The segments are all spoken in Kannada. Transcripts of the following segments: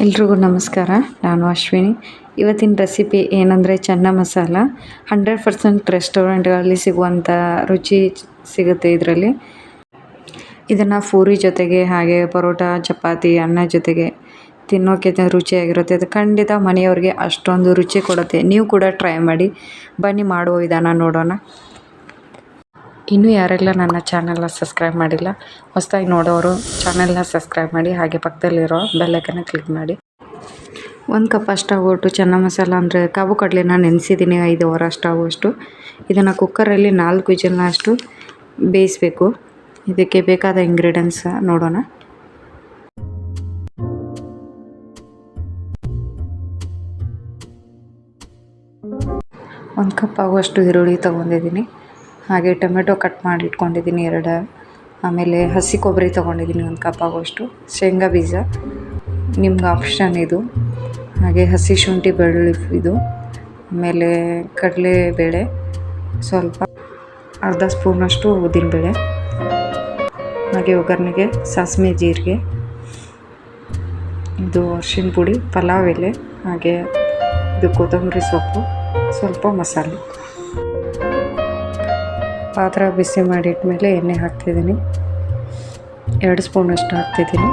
ಎಲ್ರಿಗೂ ನಮಸ್ಕಾರ. ನಾನು ಅಶ್ವಿನಿ. ಇವತ್ತಿನ ರೆಸಿಪಿ ಏನಂದರೆ ಚೆನ್ನ ಮಸಾಲ. ಹಂಡ್ರೆಡ್ ಪರ್ಸೆಂಟ್ ರೆಸ್ಟೋರೆಂಟ್ಗಳಲ್ಲಿ ಸಿಗುವಂಥ ರುಚಿ ಸಿಗುತ್ತೆ ಇದರಲ್ಲಿ. ಇದನ್ನು ಪೂರಿ ಜೊತೆಗೆ ಹಾಗೆ ಪರೋಟ, ಚಪಾತಿ, ಅನ್ನ ಜೊತೆಗೆ ತಿನ್ನೋಕೆ ರುಚಿಯಾಗಿರುತ್ತೆ. ಅದು ಖಂಡಿತ ಮನೆಯವ್ರಿಗೆ ಅಷ್ಟೊಂದು ರುಚಿ ಕೊಡುತ್ತೆ. ನೀವು ಕೂಡ ಟ್ರೈ ಮಾಡಿ. ಬನ್ನಿ ಮಾಡುವ ವಿಧಾನ ನೋಡೋಣ. ಇನ್ನೂ ಯಾರೆಲ್ಲ ನನ್ನ ಚಾನಲ್ನ ಸಬ್ಸ್ಕ್ರೈಬ್ ಮಾಡಿಲ್ಲ, ಹೊಸದಾಗಿ ನೋಡೋರು ಚಾನಲ್ನ ಸಬ್ಸ್ಕ್ರೈಬ್ ಮಾಡಿ, ಹಾಗೆ ಪಕ್ಕದಲ್ಲಿರೋ ಬೆಲ್ಲೈಕನ್ನ ಕ್ಲಿಕ್ ಮಾಡಿ. ಒಂದು ಕಪ್ ಅಷ್ಟಾಗೋಟು ಚೆನ್ನ ಮಸಾಲ ಅಂದರೆ ಕಾಬು ಕಡಲೆನ ನೆನೆಸಿದ್ದೀನಿ ಐದು ಅವರ್ ಅಷ್ಟಾಗುವಷ್ಟು ಇದನ್ನು ಕುಕ್ಕರಲ್ಲಿ ನಾಲ್ಕು ವಿಜಲ್ನ ಅಷ್ಟು ಬೇಯಿಸಬೇಕು. ಇದಕ್ಕೆ ಬೇಕಾದ ಇಂಗ್ರೀಡಿಯೆಂಟ್ಸ್ ನೋಡೋಣ. ಒಂದು ಕಪ್ ಆಗುವಷ್ಟು ಈರುಳ್ಳಿ ತೊಗೊಂಡಿದ್ದೀನಿ. ಹಾಗೆ ಟೊಮೆಟೊ ಕಟ್ ಮಾಡಿ ಇಟ್ಕೊಂಡಿದ್ದೀನಿ ಎರಡು, ಆಮೇಲೆ ಹಸಿ ಕೊಬ್ಬರಿ ತೊಗೊಂಡಿದ್ದೀನಿ ಒಂದು ಕಪ್ ಆಗೋಷ್ಟು, ಶೇಂಗಾ ಬೀಜ, ನಿಮ್ಗೆ ಆಪ್ಷನ್ ಇದು. ಹಾಗೆ ಹಸಿ ಶುಂಠಿ ಬೆಳ್ಳುಳ್ಳಿ ಇದು, ಆಮೇಲೆ ಕಡಲೆಬೇಳೆ, ಸ್ವಲ್ಪ ಅರ್ಧ ಸ್ಪೂನಷ್ಟು ಉದ್ದಿನಬೇಳೆ, ಹಾಗೆ ಒಗ್ಗರಣೆಗೆ ಸಾಸಿವೆ ಜೀರಿಗೆ, ಇದು ಅರ್ಶಿನ ಪುಡಿ, ಪಲಾವ್ ಎಲೆ, ಹಾಗೆ ಇದು ಕೊತ್ತಂಬರಿ ಸೊಪ್ಪು, ಸ್ವಲ್ಪ ಮಸಾಲೆ. ಪಾತ್ರ ಬಿಸಿ ಮಾಡಿಟ್ಮೇಲೆ ಎಣ್ಣೆ ಹಾಕ್ತಿದ್ದೀನಿ. ಎರಡು ಸ್ಪೂನಷ್ಟು ಹಾಕ್ತಿದ್ದೀನಿ.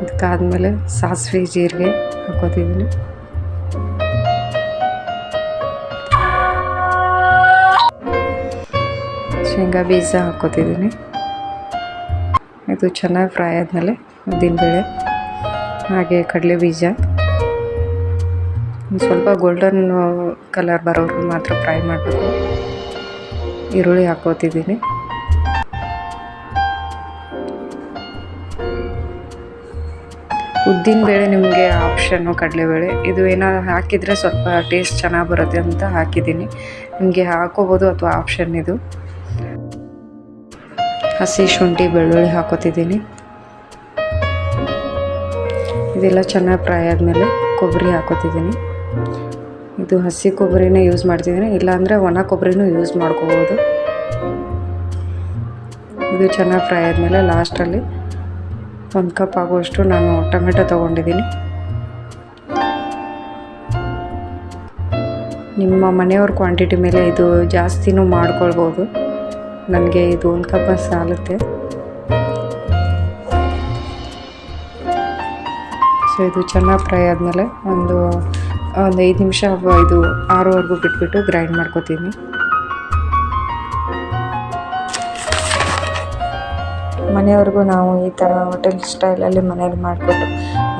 ಅದಕ್ಕಾದಮೇಲೆ ಸಾಸಿವೆ, ಜೀರಿಗೆ ಹಾಕೋತಿದ್ದೀನಿ. ಶೇಂಗಾ ಬೀಜ ಹಾಕೋತಿದ್ದೀನಿ. ಇದು ಚೆನ್ನಾಗಿ ಫ್ರೈ ಆದಮೇಲೆ ಉದ್ದಿನಬೇಳೆ, ಹಾಗೆ ಕಡಲೆ ಬೀಜ. ಸ್ವಲ್ಪ ಗೋಲ್ಡನ್ ಕಲರ್ ಬರೋವರೆಗೂ ಮಾತ್ರ ಫ್ರೈ ಮಾಡಬೇಕು. ಈರುಳ್ಳಿ ಹಾಕೋತಿದ್ದೀನಿ ಉದ್ದಿನಬೇಳೆ ನಿಮಗೆ ಆಪ್ಷನ್ನು ಕಡಲೆಬೇಳೆ. ಇದು ಏನೋ ಹಾಕಿದರೆ ಸ್ವಲ್ಪ ಟೇಸ್ಟ್ ಚೆನ್ನಾಗಿ ಬರುತ್ತೆ ಅಂತ ಹಾಕಿದ್ದೀನಿ. ನಿಮಗೆ ಹಾಕೋಬೋದು ಅಥವಾ ಆಪ್ಷನ್ ಇದು. ಹಸಿ ಶುಂಠಿ, ಬೆಳ್ಳುಳ್ಳಿ ಹಾಕೋತಿದ್ದೀನಿ ಇದೆಲ್ಲ ಚೆನ್ನಾಗಿ ಫ್ರೈ ಆದಮೇಲೆ ಕೊಬ್ಬರಿ ಹಾಕೋತಿದ್ದೀನಿ ಇದು ಹಸಿ ಕೊಬ್ಬರಿನೇ ಯೂಸ್ ಮಾಡ್ತಿದ್ದೀನಿ. ಇಲ್ಲಾಂದರೆ ಒಣ ಕೊಬ್ಬರಿನೂ ಯೂಸ್ ಮಾಡ್ಕೋಬೋದು. ಇದು ಚೆನ್ನಾಗಿ ಫ್ರೈ ಆದಮೇಲೆ ಲಾಸ್ಟಲ್ಲಿ ಒಂದು ಕಪ್ ಆಗುವಷ್ಟು ನಾನು ಟೊಮೆಟೊ ತೊಗೊಂಡಿದ್ದೀನಿ. ನಿಮ್ಮ ಮನೆಯವ್ರ ಕ್ವಾಂಟಿಟಿ ಮೇಲೆ ಇದು ಜಾಸ್ತಿನೂ ಮಾಡ್ಕೊಳ್ಬೋದು. ನನಗೆ ಇದು ಒಂದು ಕಪ್ ಸಾಲುತ್ತೆ. ಸೊ ಇದು ಚೆನ್ನಾಗಿ ಫ್ರೈ ಆದಮೇಲೆ ಒಂದು ಒಂದು ಐದು ನಿಮಿಷ ಇದು ಆರೋವರೆಗೂ ಬಿಟ್ಬಿಟ್ಟು ಗ್ರೈಂಡ್ ಮಾಡ್ಕೋತೀನಿ. ಮನೆಯವ್ರಿಗೂ ನಾವು ಈ ಥರ ಹೋಟೆಲ್ ಸ್ಟೈಲಲ್ಲಿ ಮನೇಲಿ ಮಾಡಿಕೊಟ್ಟು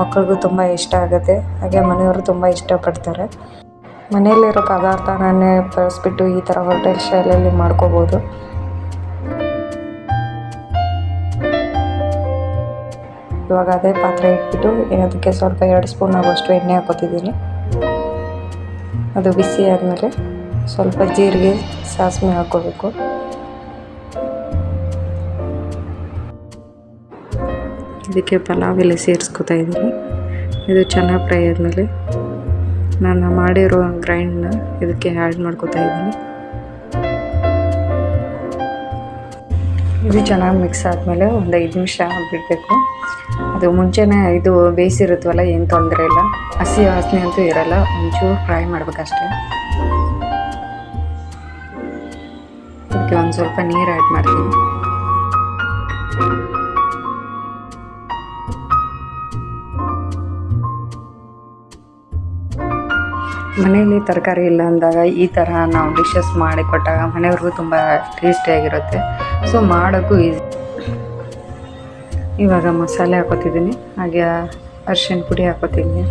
ಮಕ್ಕಳಿಗೂ ತುಂಬ ಇಷ್ಟ ಆಗುತ್ತೆ. ಹಾಗೆ ಮನೆಯವರು ತುಂಬ ಇಷ್ಟಪಡ್ತಾರೆ. ಮನೆಯಲ್ಲಿರೋ ಪದಾರ್ಥನೇ ಬಳಸ್ಬಿಟ್ಟು ಈ ಥರ ಹೋಟೆಲ್ ಸ್ಟೈಲಲ್ಲಿ ಮಾಡ್ಕೋಬೋದು. ಇವಾಗ ಅದೇ ಪಾತ್ರೆ ಇಟ್ಬಿಟ್ಟು ಅದಕ್ಕೆ ಸ್ವಲ್ಪ ಎರಡು ಸ್ಪೂನ್ ಆಗುವಷ್ಟು ಎಣ್ಣೆ ಹಾಕೋತಿದ್ದೀನಿ ಅದು ಬಿಸಿ ಆದಮೇಲೆ ಸ್ವಲ್ಪ ಜೀರಿಗೆ ಸಾಸಿವೆ ಹಾಕ್ಕೋಬೇಕು. ಇದಕ್ಕೆ ಪಲಾವ್ ಎಲೆ ಸೇರಿಸ್ಕೊತಾ ಇದ್ದೀನಿ. ಇದು ಚೆನ್ನಾಗಿ ಫ್ರೈ ಆದಮೇಲೆ ನಾನು ಮಾಡಿರೋ ಗ್ರೈಂಡ್ನ ಇದಕ್ಕೆ ಆ್ಯಡ್ ಮಾಡ್ಕೋತಾ ಇದ್ದೀನಿ. ಇದು ಚೆನ್ನಾಗಿ ಮಿಕ್ಸ್ ಆದಮೇಲೆ ಒಂದು ಐದು ನಿಮಿಷ ಬಿಡಬೇಕು ಅದು ಮುಂಚೆನೇ ಇದು ಬೇಯಿಸಿರುತ್ತವಲ್ಲ ಏನು ತೊಂದರೆ ಇಲ್ಲ. ಹಸಿ ವಾಸನೆ ಅಂತೂ ಇರಲ್ಲ, ಒಂಚೂರು ಫ್ರೈ ಮಾಡ್ಬೇಕಷ್ಟೆ. ಅದಕ್ಕೆ ಒಂದು ಸ್ವಲ್ಪ ನೀರು ಆ್ಯಡ್ ಮಾಡ್ತೀನಿ. ಮನೆಯಲ್ಲಿ ತರಕಾರಿ ಇಲ್ಲ ಅಂದಾಗ ಈ ಥರ ನಾವು ಡಿಶಸ್ ಮಾಡಿ ಕೊಟ್ಟಾಗ ಮನೆಯವ್ರಿಗೂ ತುಂಬ ಟೇಸ್ಟಿಯಾಗಿರುತ್ತೆ ಸೊ ಮಾಡೋಕ್ಕೂ ಈಸಿ ಇವಾಗ ಮಸಾಲೆ ಹಾಕೋತಿದ್ದೀನಿ. ಹಾಗೆ ಅರ್ಶಿನ ಪುಡಿ ಹಾಕೋತಿದ್ದೀನಿ.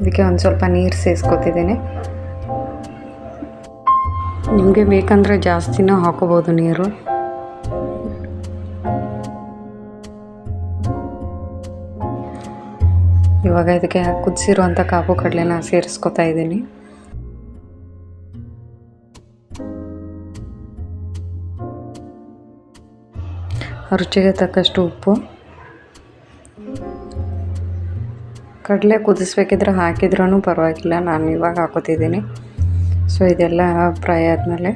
ಇದಕ್ಕೆ ಒಂದು ಸ್ವಲ್ಪ ನೀರು ಸೇರಿಸ್ಕೊತಿದ್ದೀನಿ ನಿಮಗೆ ಬೇಕಂದರೆ ಜಾಸ್ತಿನೂ ಹಾಕೋಬೋದು ನೀರು. ಇವಾಗ ಇದಕ್ಕೆ ಕುದಿಸಿರುವಂಥ ಕಾಪು ಕಡಲೆನ ಸೇರಿಸ್ಕೊತಾ ಇದ್ದೀನಿ. ರುಚಿಗೆ ತಕ್ಕಷ್ಟು ಉಪ್ಪು. ಕಡಲೆ ಕುದಿಸ್ಬೇಕಿದ್ರೆ ಹಾಕಿದ್ರೂ ಪರವಾಗಿಲ್ಲ, ನಾನು ಇವಾಗ ಹಾಕೋತಿದ್ದೀನಿ ಸೊ ಇದೆಲ್ಲ ಫ್ರೈ ಆದಮೇಲೆ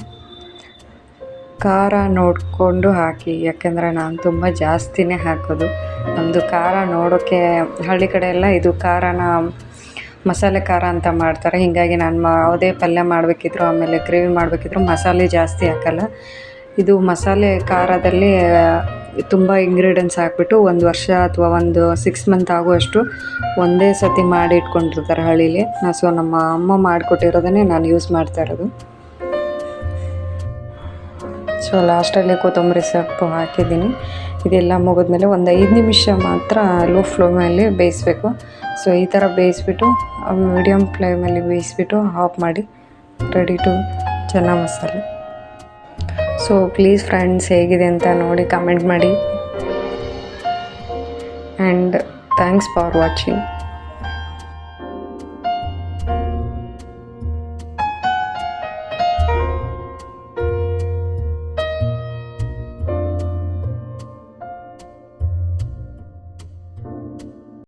ಖಾರ ನೋಡಿಕೊಂಡು ಹಾಕಿ, ಯಾಕೆಂದರೆ ನಾನು ತುಂಬ ಜಾಸ್ತಿನೇ ಹಾಕೋದು. ನಮ್ಮದು ಖಾರ ನೋಡೋಕ್ಕೆ ಹಳ್ಳಿ ಕಡೆ ಎಲ್ಲ ಇದು ಖಾರನ ಮಸಾಲೆ ಖಾರ ಅಂತ ಮಾಡ್ತಾರೆ. ಹೀಗಾಗಿ ನಾನು ಯಾವುದೇ ಪಲ್ಯ ಮಾಡಬೇಕಿದ್ರು, ಆಮೇಲೆ ಗ್ರೇವಿ ಮಾಡಬೇಕಿದ್ರು ಮಸಾಲೆ ಜಾಸ್ತಿ ಹಾಕಲ್ಲ. ಇದು ಮಸಾಲೆ ಖಾರದಲ್ಲಿ ತುಂಬ ಇಂಗ್ರೀಡಿಯೆಂಟ್ಸ್ ಹಾಕ್ಬಿಟ್ಟು ಒಂದು ವರ್ಷ ಅಥವಾ ಒಂದು ಸಿಕ್ಸ್ ಮಂತ್ ಆಗುವಷ್ಟು ಒಂದೇ ಸತಿ ಮಾಡಿ ಇಟ್ಕೊಂಡಿರ್ತಾರೆ ಹಳ್ಳೀಲಿ ಸೊ ನಮ್ಮ ಅಮ್ಮ ಮಾಡಿಕೊಟ್ಟಿರೋದನ್ನೇ ನಾನು ಯೂಸ್ ಮಾಡ್ತಾ ಇರೋದು. ಸೊ ಲಾಸ್ಟಲ್ಲಿ ಕೊತ್ತಂಬರಿ ಸೊಪ್ಪು ಹಾಕಿದ್ದೀನಿ. ಇದೆಲ್ಲ ಮುಗಿದ್ಮೇಲೆ ಒಂದು ಐದು ನಿಮಿಷ ಮಾತ್ರ ಲೋ ಫ್ಲೇಮಲ್ಲಿ ಬೇಯಿಸ್ಬೇಕು. ಸೊ ಈ ಥರ ಬೇಯಿಸ್ಬಿಟ್ಟು ಮೀಡಿಯಮ್ ಫ್ಲೇಮಲ್ಲಿ ಬೇಯಿಸ್ಬಿಟ್ಟು ಆಫ್ ಮಾಡಿ ರೆಡಿ ಟು ಚೆನ್ನಾಗಿ ಮಸಾಲೆ ಸೊ ಪ್ಲೀಸ್ ಫ್ರೆಂಡ್ಸ್ ಹೇಗಿದೆ ಅಂತ ನೋಡಿ ಕಮೆಂಟ್ ಮಾಡಿ. And thanks for watching